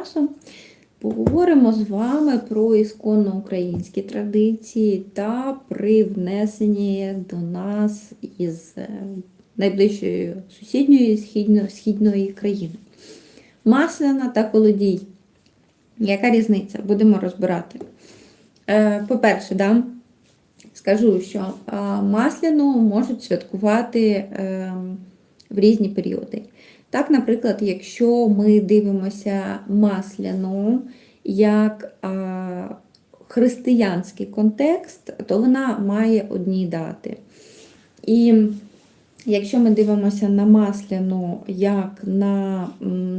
часу поговоримо з вами про ісконно українські традиції та привнесені до нас із е, найближчої сусідньої східно, східної країни. Масляна та колодій. Яка різниця? Будемо розбирати. Е, По-перше, да, скажу, що е, масляну можуть святкувати е, в різні періоди. Так, наприклад, якщо ми дивимося масляну як а, християнський контекст, то вона має одні дати. І якщо ми дивимося на масляну як на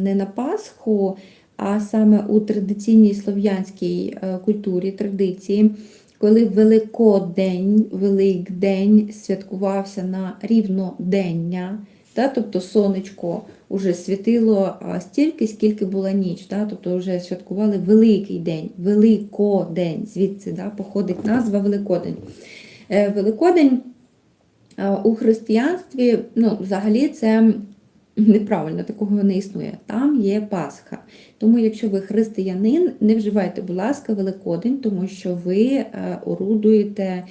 не на Пасху, а саме у традиційній слов'янській е, культурі, традиції, коли Великодень, Великдень святкувався на рівнодення, та, тобто сонечко вже світило стільки, скільки була ніч, та, тобто вже святкували Великий день, Великодень, звідси да, походить назва Великодень. Е, Великодень у християнстві, ну, взагалі, це неправильно, такого не існує. Там є Пасха. Тому, якщо ви християнин, не вживайте, будь ласка, Великодень, тому що ви е, орудуєте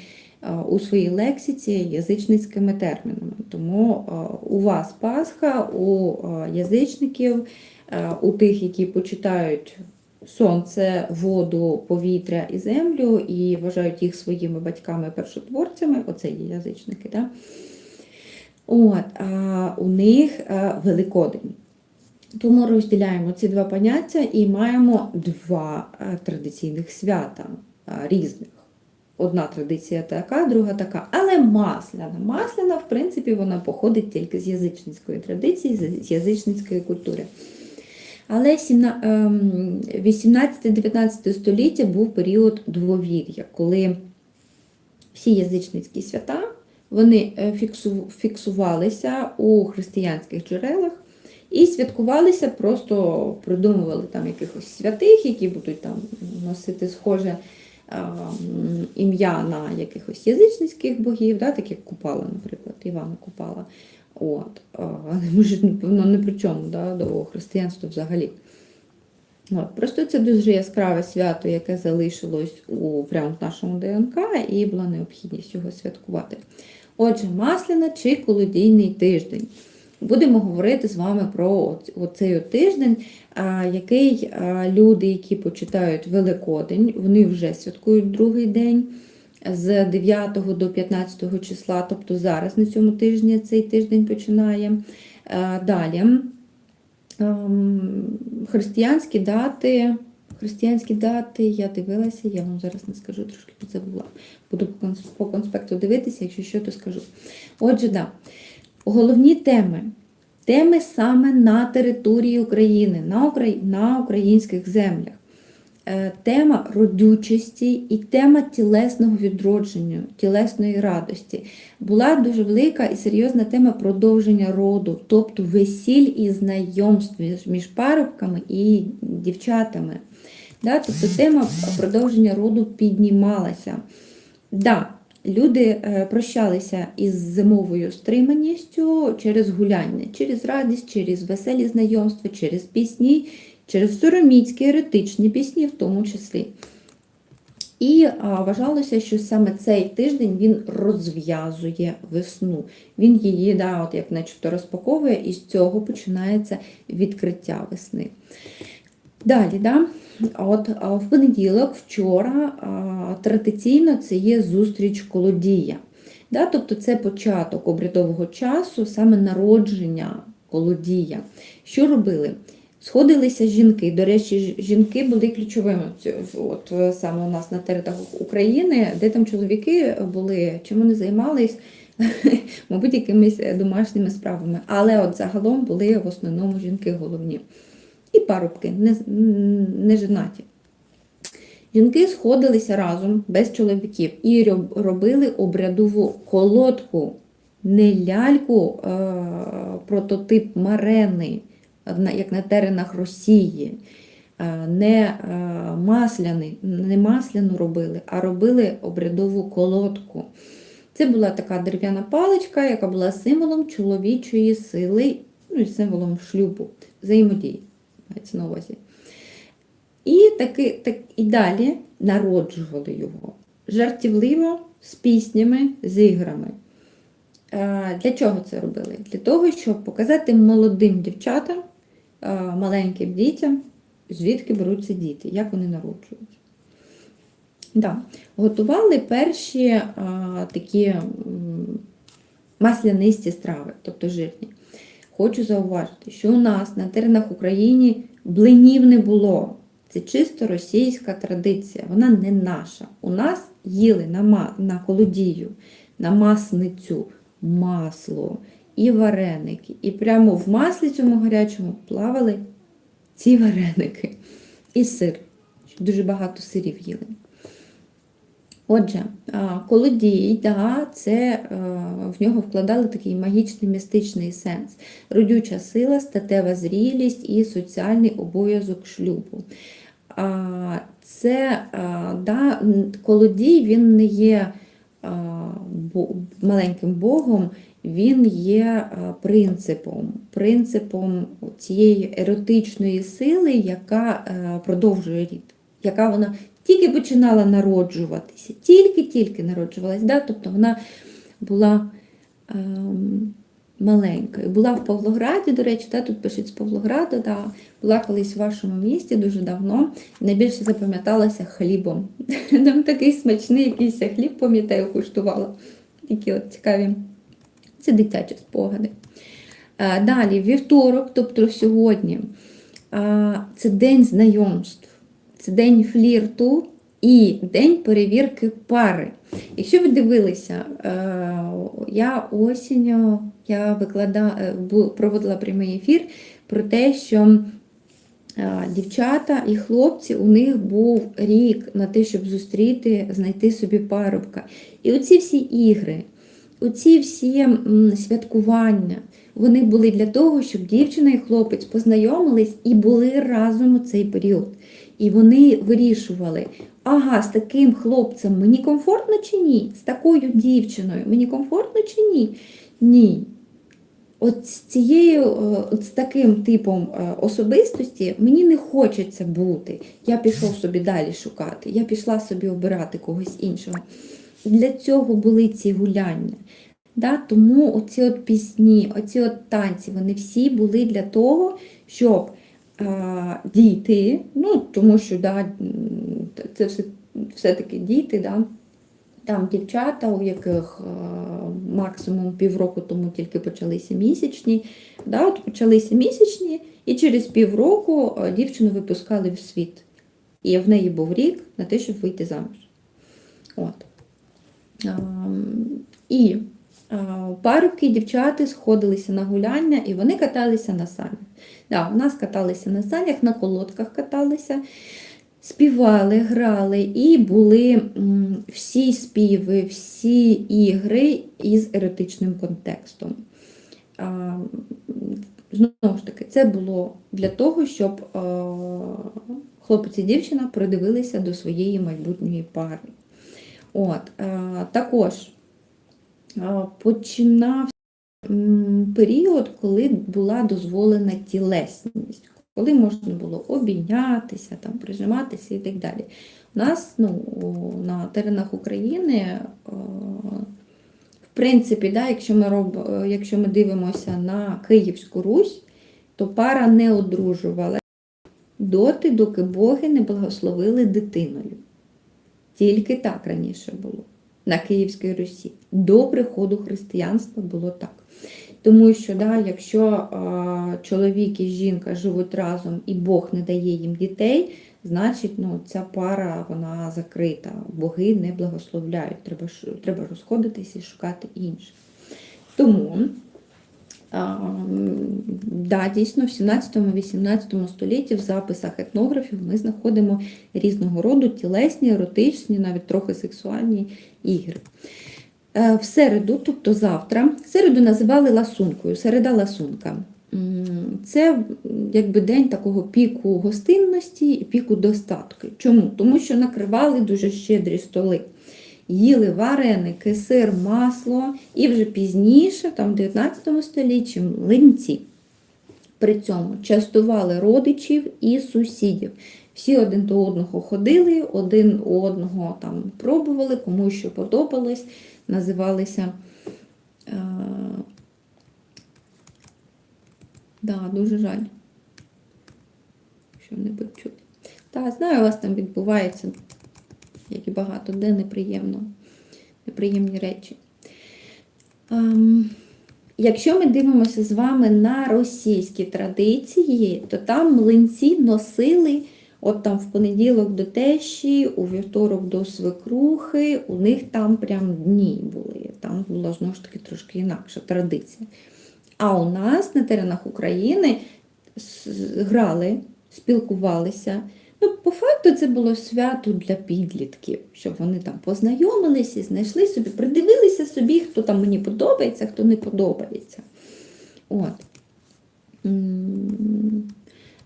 у своїй лексиці язичницькими термінами. Тому е, у вас Пасха, у е, язичників, е, у тих, які почитають сонце, воду, повітря і землю, і вважають їх своїми батьками-першотворцями, оце є язичники. Да? От, а у них е, Великодень. Тому розділяємо ці два поняття і маємо два е, традиційних свята е, різних. Одна традиція така, друга така. Але масляна. Масляна, в принципі, вона походить тільки з язичницької традиції, з- язичницької культури. Але ем, 18-19 століття був період двовір'я, коли всі язичницькі свята вони е, фіксувалися у християнських джерелах і святкувалися, просто придумували там якихось святих, які будуть там носити схоже ім'я на якихось язичницьких богів, да, так як Купала, наприклад, Івана Купала. От, ж воно не при чому да, до християнства взагалі. От, просто це дуже яскраве свято, яке залишилось у прямо в нашому ДНК, і була необхідність його святкувати. Отже, масляна чи колодійний тиждень. Будемо говорити з вами про оц- оцей тиждень, який люди, які почитають Великодень, вони вже святкують другий день з 9 до 15 числа, тобто зараз на цьому тижні цей тиждень починає. Далі ем, християнські дати. Християнські дати, я дивилася, я вам зараз не скажу, трошки підзабула. Буду по конс- по конспекту дивитися, якщо що, то скажу. Отже, да. Головні теми. Теми саме на території України, на, Украї... на українських землях. Е, Тема родючості і тема тілесного відродження, тілесної радості. Була дуже велика і серйозна тема продовження роду, тобто весіль і знайомств між- парубками і дівчатами. Да? Тобто тема продовження роду піднімалася. Да, люди е, прощалися із зимовою стриманістю через гуляння, через радість, через веселі знайомства, через пісні, через сороміцькі, еретичні пісні в тому числі. І а, вважалося, що саме цей тиждень він розв'язує весну. Він її, да, от як начебто розпаковує, і з цього починається відкриття весни. Далі, да, от в понеділок, вчора, традиційно це є зустріч колодія. Да, тобто це початок обрядового часу, саме народження колодія. Що робили? Сходилися жінки. До речі, жінки були ключовими от, е, саме у нас на територіях України, де там чоловіки були, чим вони займались, мабуть, якимись е, домашніми справами. Але от загалом були в основному жінки головні. І парубки, не, не женаті. Жінки сходилися разом без чоловіків і робили обрядову колодку, не ляльку, е, прототип марени, як на теренах Росії. Е, Не е, масляний, не масляну робили, а робили обрядову колодку. Це була така дерев'яна паличка, яка була символом чоловічої сили, ну і символом шлюбу, взаємодії, мається на увазі. таки, так і далі народжували його жартівливо, з піснями, з іграми. Для чого це робили? Для того, щоб показати молодим дівчатам, маленьким дітям, звідки беруться діти, як вони народжуються. Да. Готували перші а, такі маслянисті страви, тобто жирні. Хочу зауважити, що у нас на теренах України блинів не було. Це чисто російська традиція, вона не наша. У нас їли на, на колодію, на масницю масло і вареники. І прямо в маслі цьому гарячому плавали ці вареники і сир. Дуже багато сирів їли. Отже, колодій, да, це е, в нього вкладали такий магічний містичний сенс, родюча сила, статева зрілість і соціальний обов'язок шлюбу. Це да, колодій він не є маленьким богом, він є принципом, принципом цієї еротичної сили, яка е, продовжує рід, яка вона тільки починала народжуватися, тільки-тільки народжувалась, да? тобто вона була ем, маленькою. Була в Павлограді, до речі, да? тут пишуть з Павлограду, да? була колись в вашому місті дуже давно. Найбільше запам'яталася хлібом. Там такий смачний якийсь хліб, пам'ятаю, куштувала. Такі от цікаві. Це дитячі спогади. Е, Далі, вівторок, тобто сьогодні, це день знайомств, це день флірту і день перевірки пари. Якщо ви дивилися, е, я осінню я виклада, е, проводила прямий ефір про те, що е, дівчата і хлопці, у них був рік на те, щоб зустріти, знайти собі парубка. І оці всі ігри, оці всі святкування, вони були для того, щоб дівчина і хлопець познайомились і були разом у цей період. І вони вирішували, ага, з таким хлопцем мені комфортно чи ні? З такою дівчиною мені комфортно чи ні? Ні. От з цією, е, от з таким типом е, особистості мені не хочеться бути. Я пішов собі далі шукати, я пішла собі обирати когось іншого. Для цього були ці гуляння. Да? Тому оці от пісні, оці от танці, вони всі були для того, щоб діти, ну, тому що да, це все, все-таки діти, да, там дівчата, у яких а, максимум півроку тому тільки почалися місячні, да, от почалися місячні, і через півроку а, дівчину випускали в світ. І в неї був рік на те, щоб вийти заміж. От. І парубки, дівчата сходилися на гуляння і вони каталися на санях. Да, у нас каталися на санях, на колодках каталися, співали, грали і були всі співи, всі ігри із еротичним контекстом. Знову ж таки, це було для того, щоб а, хлопець і дівчина придивилися до своєї майбутньої пари. От, е, також е, починався період, коли була дозволена тілесність, коли можна було обійнятися, там, прижиматися і так далі. У нас ну, на теренах України, е, в принципі, да, якщо, ми роб, е, якщо ми дивимося на Київську Русь, то пара не одружувала доти, доки боги не благословили дитиною. Тільки так раніше було на Київській Русі. До приходу християнства було так. Тому що, да, якщо а, чоловік і жінка живуть разом і Бог не дає їм дітей, значить ну, ця пара вона закрита. Боги не благословляють. Треба, треба розходитися і шукати інших. Тому Да, дійсно, в 17-18 столітті в записах етнографів ми знаходимо різного роду тілесні, еротичні, навіть трохи сексуальні ігри. Е, В середу, тобто завтра, середу називали ласункою, середа ласунка. Це якби день такого піку гостинності і піку достатку. Чому? Тому що накривали дуже щедрі столи. Їли вареники, сир, масло і вже пізніше, там в 19 столітті, млинці. При цьому частували родичів і сусідів. Всі один до одного ходили, один у одного там пробували, кому що подобалось, називалися. Е, да, дуже жаль. Що не чути. Та, знаю, у вас там відбувається, як і багато, де неприємно, неприємні речі. Ем, Якщо ми дивимося з вами на російські традиції, то там млинці носили от там в понеділок до тещі, у вівторок до свекрухи, у них там прям дні були. Там була знову ж таки трошки інакша традиція. А у нас на теренах України грали, спілкувалися. Ну, По факту це було свято для підлітків, щоб вони там познайомилися, знайшли собі, придивилися собі, хто там мені подобається, хто не подобається. От.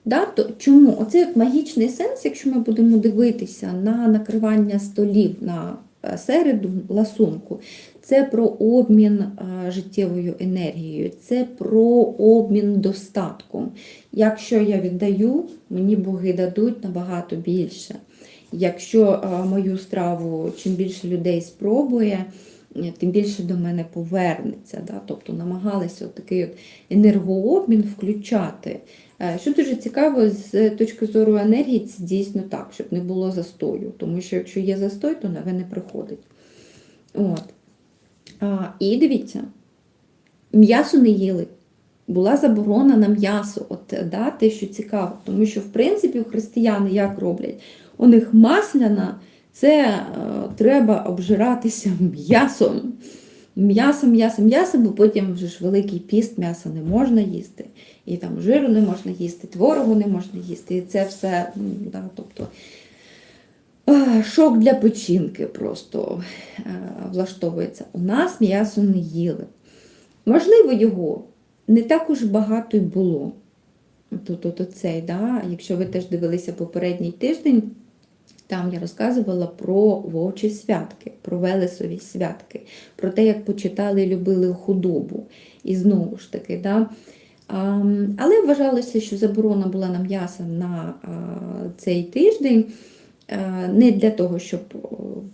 Да, то Чому? Оце магічний сенс, якщо ми будемо дивитися на накривання столів на середу ласунку, це про обмін життєвою енергією, це про обмін достатком. Якщо я віддаю, мені боги дадуть набагато більше. Якщо мою страву чим більше людей спробує, тим більше до мене повернеться. Да? Тобто намагалися такий от енергообмін включати. Е, що дуже цікаво, з точки зору енергії, це дійсно так, щоб не було застою. Тому що якщо є застой, то нове не приходить. От. А, І дивіться, м'ясо не їли. Була заборона на м'ясо, от да, те, що цікаво, тому що, в принципі, християни як роблять? У них масляна, це е, треба обжиратися м'ясом. М'ясо, м'ясо, м'ясо, бо потім вже ж великий піст, м'ясо не можна їсти, і там жиру не можна їсти, творогу не можна їсти. І це все, да, тобто шок для печінки просто е, влаштовується. У нас м'ясо не їли. Можливо, його не так уж багато й було. Тут, от цей, да? Якщо ви теж дивилися попередній тиждень, там я розказувала про вовчі святки, про Велесові святки, про те, як почитали і любили худобу. І знову ж таки, да? але вважалося, що заборона була на м'ясо на цей тиждень. Не для того, щоб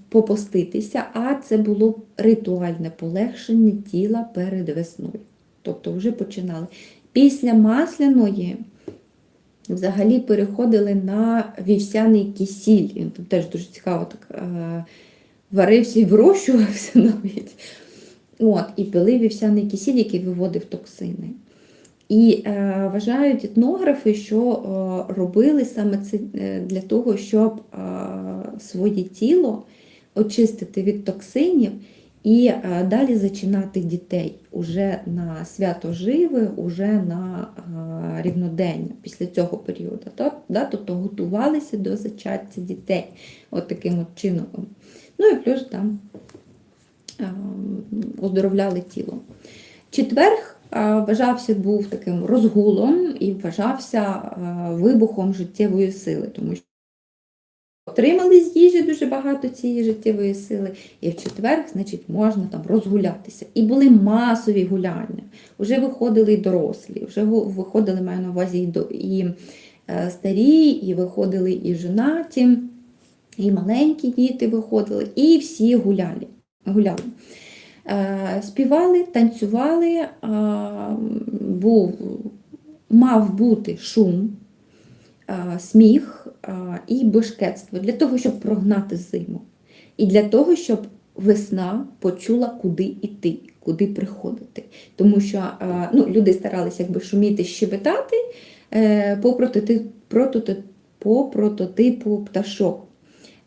попоститися, а це було ритуальне полегшення тіла перед весною. Тобто вже починали. Після масляної взагалі переходили на вівсяний кисіль. Він там теж дуже цікаво так е, варився і вирощувався навіть. От, І пили вівсяний кисіль, який виводив токсини. І е, вважають етнографи, що е, робили саме це е, для того, щоб е, своє тіло очистити від токсинів і е, далі зачинати дітей уже на свято живе, уже на е, рівнодення після цього періоду. Тобто готувалися до зачаття дітей от таким от чином. Ну і плюс там е, оздоровляли тіло. Четверг вважався був таким розгулом і вважався вибухом життєвої сили, тому що Отримали з їжі дуже багато цієї життєвої сили, і в четвер, значить, можна там розгулятися. І були масові гуляння. Вже виходили і дорослі, вже виходили, маю на увазі, і, до, і е, старі, і виходили і женаті, і маленькі діти виходили, і всі гуляли. гуляли. Е, співали, танцювали, е, був, мав бути шум, сміх і бешкетство для того, щоб прогнати зиму. І для того, щоб весна почула, куди йти, куди приходити. Тому що ну, люди старалися якби шуміти, щебетати е, по прототипу, по прототипу пташок.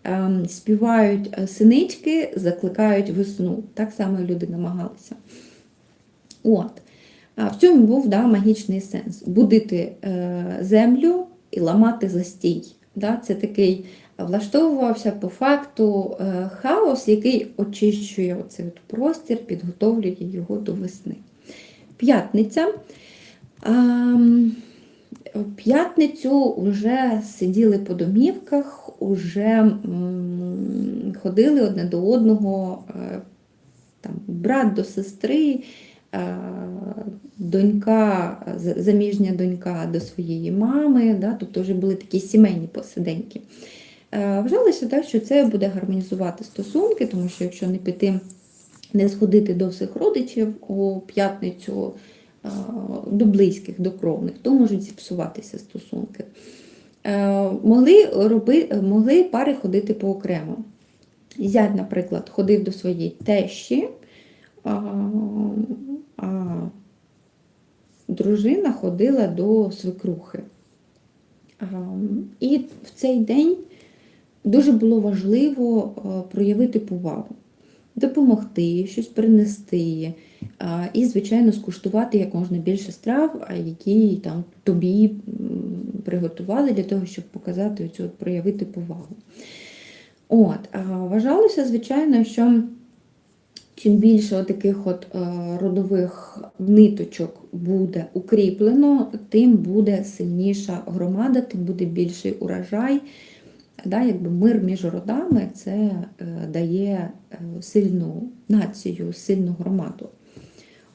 Ем, співають е, синички, закликають весну. Так само люди намагалися. От. В цьому був да, магічний сенс будити е, землю і ламати застій. Да? Це такий влаштовувався по факту е, хаос, який очищує оцей простір, підготовлює його до весни. П'ятниця. П'ятницю вже сиділи по домівках, вже ходили одне до одного, е, там, брат до сестри, донька, заміжня донька до своєї мами, да, тобто вже були такі сімейні посиденьки. Е, Вважалося так, що це буде гармонізувати стосунки, тому що якщо не піти, не сходити до всіх родичів у п'ятницю е, до близьких, до кровних, то можуть зіпсуватися стосунки. Е, Могли, роби, могли пари ходити поокремо. Зять, наприклад, ходив до своєї тещі, а, дружина ходила до свекрухи. І в цей день дуже було важливо проявити повагу, допомогти, щось принести, і, звичайно, скуштувати як можна більше страв, які там тобі приготували для того, щоб показати оцю, проявити повагу. От, вважалося, звичайно, що чим більше таких от е, родових ниточок буде укріплено, тим буде сильніша громада, тим буде більший урожай. Да, якби мир між родами це е, дає е, сильну націю, сильну громаду.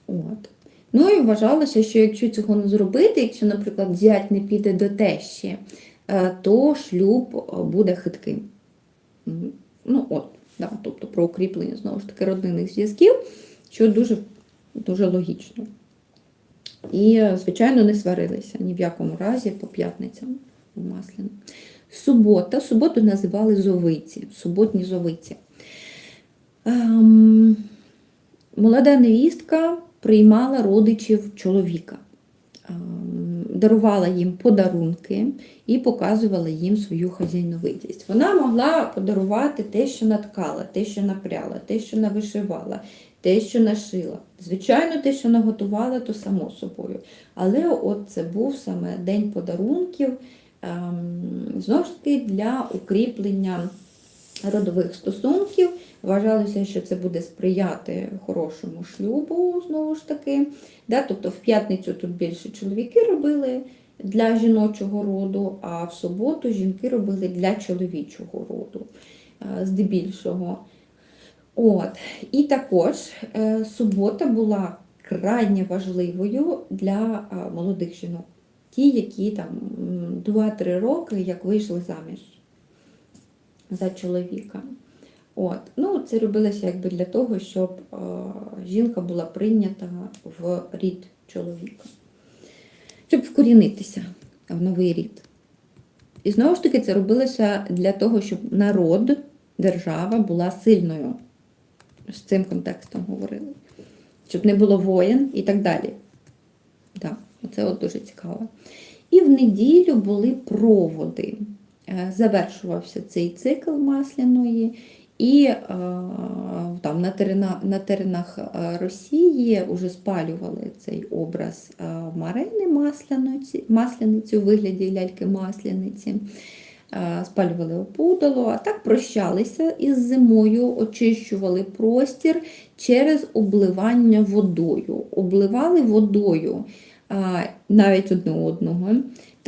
От. Ну і вважалося, що якщо цього не зробити, якщо, наприклад, зять не піде до тещі, то шлюб буде хитким. Ну, от, да, тобто про укріплення знову ж таки родинних зв'язків, що дуже, дуже логічно. І, звичайно, не сварилися ні в якому разі по п'ятницям у Масляну. Субота, суботу називали зовиці, суботні зовиці. Ем, молода невістка приймала родичів чоловіка, ем, дарувала їм подарунки і показувала їм свою хазяйновитість. Вона могла подарувати те, що наткала, те, що напряла, те, що навишивала, те, що нашила. Звичайно, те, що наготувала, то само собою. Але от це був саме день подарунків, ем, знову ж таки, для укріплення родових стосунків. Вважалося, що це буде сприяти хорошому шлюбу, знову ж таки. Да? Тобто в п'ятницю тут більше чоловіки робили для жіночого роду, а в суботу жінки робили для чоловічого роду, е, здебільшого. От. І також е, субота була крайне важливою для е, молодих жінок. Ті, які там 2-3 роки як вийшли заміж за чоловіка. От. Ну, це робилося якби для того, щоб е, жінка була прийнята в рід чоловіка, щоб вкорінитися в новий рід. І знову ж таки, це робилося для того, щоб народ, держава була сильною. З цим контекстом говорили. Щоб не було воєн і так далі. Так, це от дуже цікаво. І в неділю були проводи. Е, Завершувався цей цикл масляної, і е, там на, терена, на теренах е, Росії вже спалювали цей образ Марини масляниці, у вигляді ляльки-масляниці. Спалювали опудало, а так прощалися із зимою, очищували простір через обливання водою. Обливали водою навіть одне одного.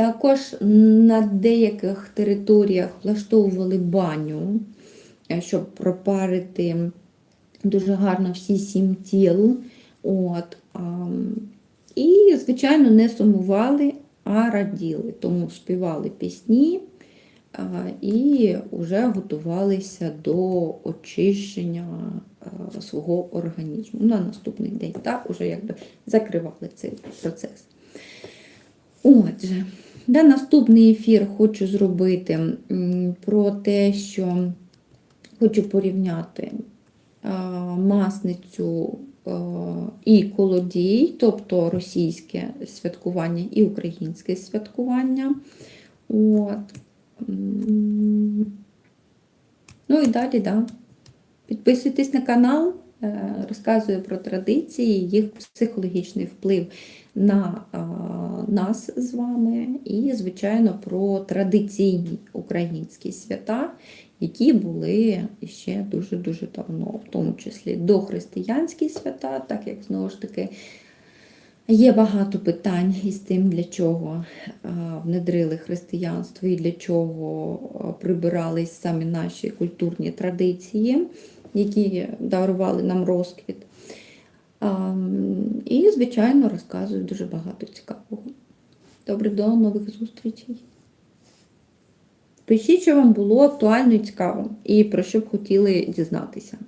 Також на деяких територіях влаштовували баню, е, щоб пропарити дуже гарно всі сім тіл. От, і, звичайно, не сумували, а раділи. Тому співали пісні і вже готувалися до очищення свого організму на наступний день. Так, уже якби закривали цей процес. Отже, на наступний ефір хочу зробити про те, що хочу порівняти масницю і колодій, тобто російське святкування і українське святкування. От. Ну і далі, да. Підписуйтесь на канал, е, розказую про традиції, їх психологічний вплив на нас з вами, і, звичайно, про традиційні українські свята, які були ще дуже-дуже давно, в тому числі дохристиянські свята, так як знову ж таки. Є багато питань із тим, для чого внедрили християнство і для чого прибирались самі наші культурні традиції, які дарували нам розквіт. І, звичайно, розказую дуже багато цікавого. Добре, до нових зустрічей. Пишіть, що вам було актуально і цікаво, і про що б хотіли дізнатися.